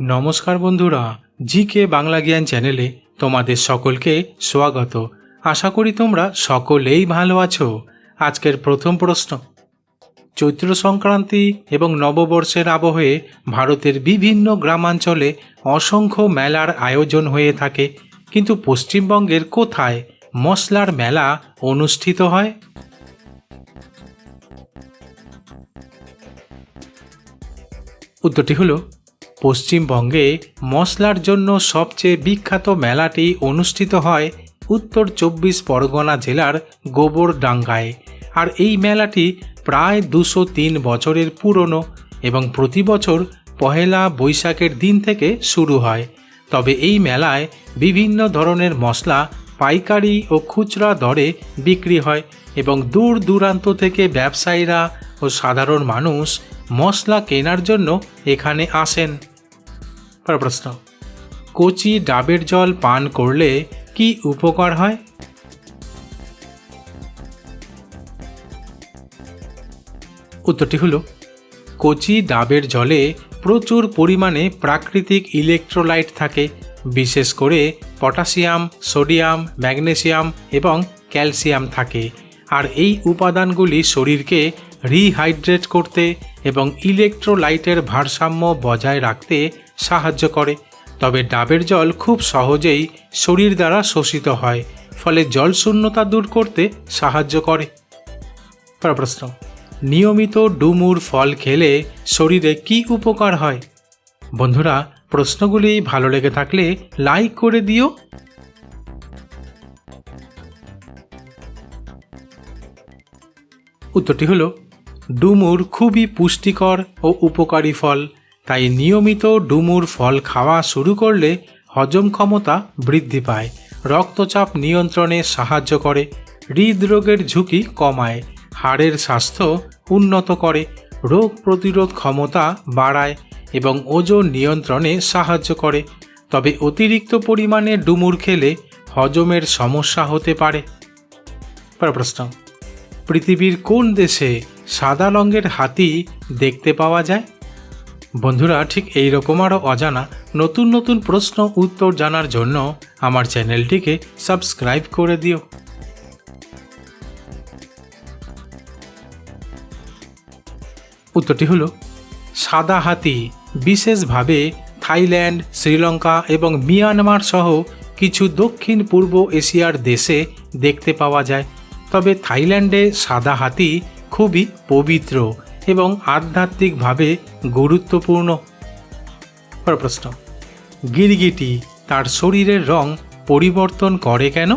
নমস্কার বন্ধুরা জি কে বাংলা জ্ঞান চ্যানেলে তোমাদের সকলকে স্বাগত। আশা করি তোমরা সকলেই ভালো আছো। আজকের প্রথম প্রশ্ন। চৈত্র সংক্রান্তি এবং নববর্ষের আবহে ভারতের বিভিন্ন গ্রামাঞ্চলে অসংখ্য মেলার আয়োজন হয়ে থাকে। কিন্তু পশ্চিমবঙ্গের কোথায় মশলার মেলা অনুষ্ঠিত হয়? উত্তরটি হলো পশ্চিমবঙ্গে মশলার জন্য সবচেয়ে বিখ্যাত মেলাটি অনুষ্ঠিত হয় উত্তর চব্বিশ পরগনা জেলার গোবরডাঙ্গায়। আর এই মেলাটি প্রায় দুশো তিন বছরের পুরনো এবং প্রতি বছর পহেলা বৈশাখের দিন থেকে শুরু হয়। তবে এই মেলায় বিভিন্ন ধরনের মশলা, পাইকারি ও খুচরা দরে বিক্রি হয় এবং দূর দূরান্ত থেকে ব্যবসায়ীরা ও সাধারণ মানুষ মশলা কেনার জন্য এখানে আসেন। প্রশ্ন। কচি ডাবের জল পান করলে কি উপকার হয়? উত্তরটি হলো, কচি ডাবের জলে প্রচুর পরিমাণে প্রাকৃতিক ইলেকট্রোলাইট থাকে, বিশেষ করে পটাশিয়াম, সোডিয়াম, ম্যাগনেসিয়াম এবং ক্যালসিয়াম থাকে। আর এই উপাদানগুলি শরীরকে রিহাইড্রেট করতে এবং ইলেকট্রোলাইটের ভারসাম্য বজায় রাখতে সাহায্য করে। তবে ডাবের জল খুব সহজেই শরীর দ্বারা শোষিত হয়, ফলে জল শূন্যতা দূর করতে সাহায্য করে। প্রশ্ন নিয়মিত ডুমুর ফল খেলে শরীরে কি উপকার হয়? বন্ধুরা, প্রশ্নগুলি ভালো লেগে থাকলে লাইক করে দিও। উত্তরটি হলো ডুমুর খুবই পুষ্টিকর ও উপকারী ফল। তাই নিয়মিত ডুমুর ফল খাওয়া শুরু করলে হজম ক্ষমতা বৃদ্ধি পায়। রক্তচাপ নিয়ন্ত্রণে সাহায্য করে, হৃদরোগের ঝুঁকি কমায়, হাড়ের স্বাস্থ্য উন্নত করে, রোগ প্রতিরোধ ক্ষমতা বাড়ায় এবং ওজন নিয়ন্ত্রণে সাহায্য করে। তবে অতিরিক্ত পরিমাণে ডুমুর খেলে হজমের সমস্যা হতে পারে। প্রশ্ন, পৃথিবীর কোন দেশে সাদা রঙের হাতি দেখতে পাওয়া যায়? বন্ধুরা, ঠিক এই রকম আরও অজানা, নতুন নতুন প্রশ্ন, উত্তর জানার জন্য আমার চ্যানেলটিকে সাবস্ক্রাইব করে দিও। উত্তরটি হলো, সাদা হাতি, বিশেষভাবে থাইল্যান্ড, শ্রীলঙ্কা এবং মিয়ানমার সহ কিছু দক্ষিণ পূর্ব এশিয়ার দেশে দেখতে পাওয়া যায়। তবে থাইল্যান্ডে সাদা হাতি খুবই পবিত্র এবং আধ্যাত্মিকভাবে গুরুত্বপূর্ণ। প্রশ্ন, গিরগিটি তার শরীরের রং পরিবর্তন করে কেন?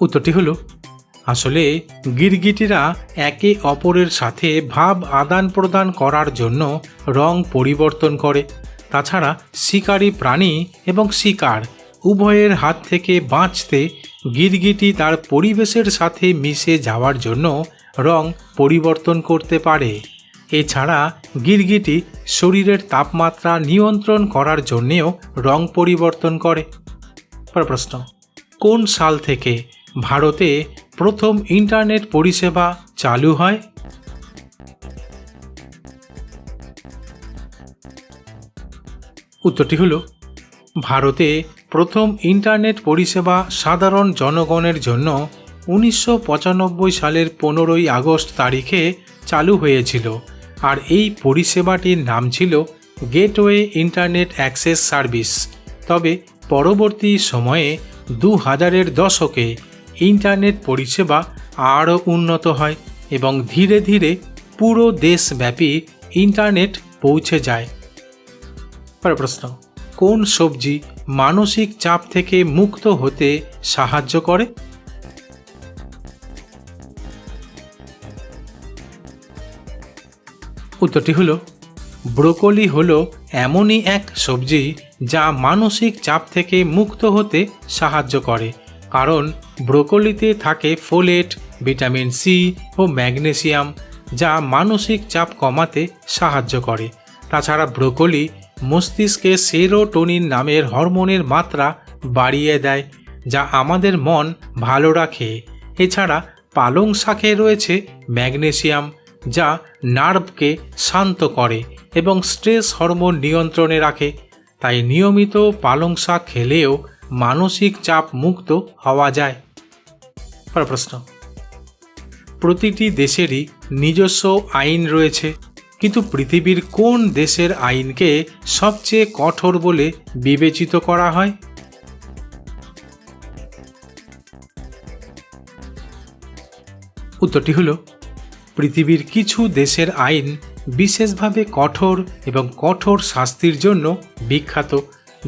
উত্তরটি হলো, আসলে গিরগিটিরা একে অপরের সাথে ভাব আদান প্রদান করার জন্য রং পরিবর্তন করে, তাছাড়া শিকারী প্রাণী এবং শিকার উভয়ের হাত থেকে বাঁচতে গিরগিটি তার পরিবেশের সাথে মিশে যাওয়ার জন্য রং পরিবর্তন করতে পারে। এছাড়া গিরগিটি শরীরের তাপমাত্রা নিয়ন্ত্রণ করার জন্যেও রং পরিবর্তন করে। প্রশ্ন, কোন সাল থেকে ভারতে প্রথম ইন্টারনেট পরিষেবা চালু হয়? উত্তরটি হলো, ভারতে প্রথম ইন্টারনেট পরিষেবা সাধারণ জনগণের জন্য উনিশশো পঁচানব্বই সালের পনেরোই আগস্ট তারিখে চালু হয়েছিল। আর এই পরিষেবাটির নাম ছিল গেটওয়ে ইন্টারনেট অ্যাক্সেস সার্ভিস তবে পরবর্তী সময়ে দু হাজারের দশকে ইন্টারনেট পরিষেবা আরও উন্নত হয় এবং ধীরে ধীরে পুরো দেশব্যাপী ইন্টারনেট পৌঁছে যায়। প্রশ্ন, কোন সবজি মানসিক চাপ থেকে মুক্ত হতে সাহায্য করে। উত্তরটি হলো, ব্রোকলি হলো এমনই এক সবজি যা মানসিক চাপ থেকে মুক্ত হতে সাহায্য করে, কারণ ব্রোকলিতে থাকে ফোলেট, ভিটামিন সি ও ম্যাগনেসিয়াম যা মানসিক চাপ কমাতে সাহায্য করে। তাছাড়া ব্রোকলি মস্তিষ্কে সেরোটোনিন নামের হরমোনের মাত্রা বাড়িয়ে দেয়, যা আমাদের মন ভালো রাখে। এছাড়া পালং শাকে রয়েছে ম্যাগনেসিয়াম, যা নার্ভকে শান্ত করে এবং স্ট্রেস হরমোন নিয়ন্ত্রণে রাখে। তাই নিয়মিত পালং শাক খেলেও মানসিক চাপ মুক্ত হওয়া যায়। প্রশ্ন। প্রতিটি দেশেরই নিজস্ব আইন রয়েছে। কিন্তু পৃথিবীর কোন দেশের আইনকে সবচেয়ে কঠোর বলে বিবেচিত করা হয়? উত্তরটি হল, পৃথিবীর কিছু দেশের আইন বিশেষভাবে কঠোর এবং কঠোর শাস্তির জন্য বিখ্যাত,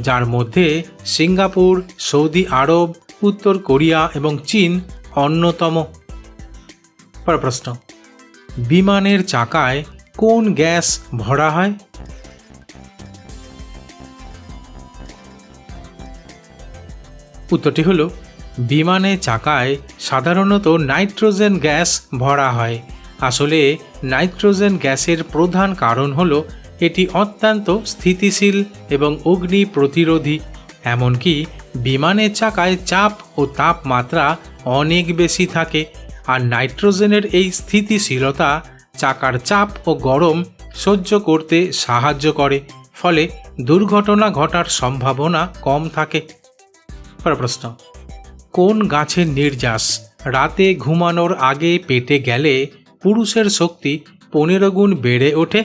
যার মধ্যে সিঙ্গাপুর, সৌদি আরব, উত্তর কোরিয়া এবং চীন অন্যতম। প্রশ্ন, বিমানের চাকায় কোন গ্যাস ভরা হয়? উত্তরটি হল, বিমানে চাকায় সাধারণত নাইট্রোজেন গ্যাস ভরা হয়। আসলে নাইট্রোজেন গ্যাসের প্রধান কারণ হল, এটি অত্যন্ত স্থিতিশীল এবং অগ্নি প্রতিরোধী। এমনকি বিমানের চাকায় চাপ ও তাপমাত্রা অনেক বেশি থাকে, আর নাইট্রোজেনের এই স্থিতিশীলতা চাকার চাপ ও গরম সহ্য করতে সাহায্য করে, ফলে দুর্ঘটনা ঘটার সম্ভাবনা কম থাকে। প্রশ্ন, কোন গাছের নির্যাস রাতে ঘুমানোর আগে পেটে গেলে পুরুষের শক্তি পনেরো গুণ বেড়ে ওঠে?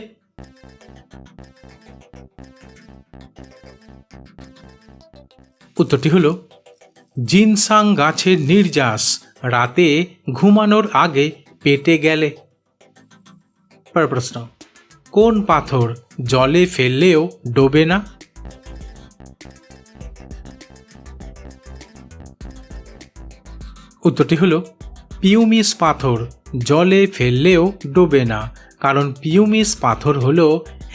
উত্তরটি হল, জিনসাং গাছের নির্যাস রাতে ঘুমানোর আগে পেটে গেলে। পরের প্রশ্ন, কোন পাথর জলে ফেললেও ডোবে না? উত্তরটি হল, পিউমিস পাথর জলে ফেললেও ডোবে না, কারণ পিউমিস পাথর হল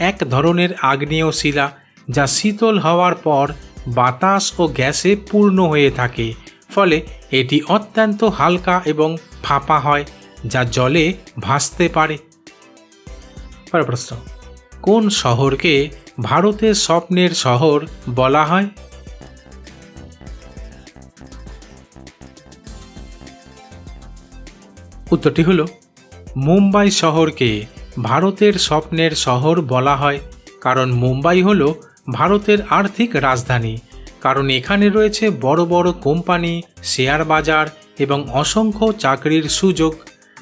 এক ধরনের আগ্নেয় শিলা যা শীতল হওয়ার পর বাতাস ও গ্যাসে পূর্ণ হয়ে থাকে, ফলে এটি অত্যন্ত হালকা এবং ফাঁপা হয়, যা জলে ভাসতে পারে। পরের প্রশ্ন, কোন শহরকে ভারতের স্বপ্নের শহর বলা হয়? উত্তরটি হল, মুম্বাই শহরকে ভারতের স্বপ্নের শহর বলা হয়, কারণ মুম্বাই হল ভারতের আর্থিক রাজধানী, কারণ এখানে রয়েছে বড় বড় কোম্পানি, শেয়ার বাজার এবং অসংখ্য চাকরির সুযোগ।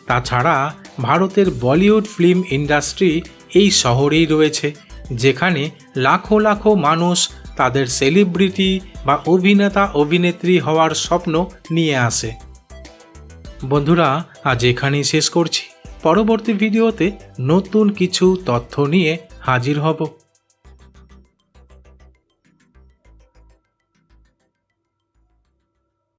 তাছাড়া ভারতের বলিউড ফিল্ম ইন্ডাস্ট্রি এই শহরেই রয়েছে, যেখানে লাখো লাখো মানুষ তাদের সেলিব্রিটি বা অভিনেতা, অভিনেত্রী হওয়ার স্বপ্ন নিয়ে আসে। বন্ধুরা, আজ এখানেই শেষ করছি। পরবর্তী ভিডিওতে নতুন কিছু তথ্য নিয়ে হাজির হব।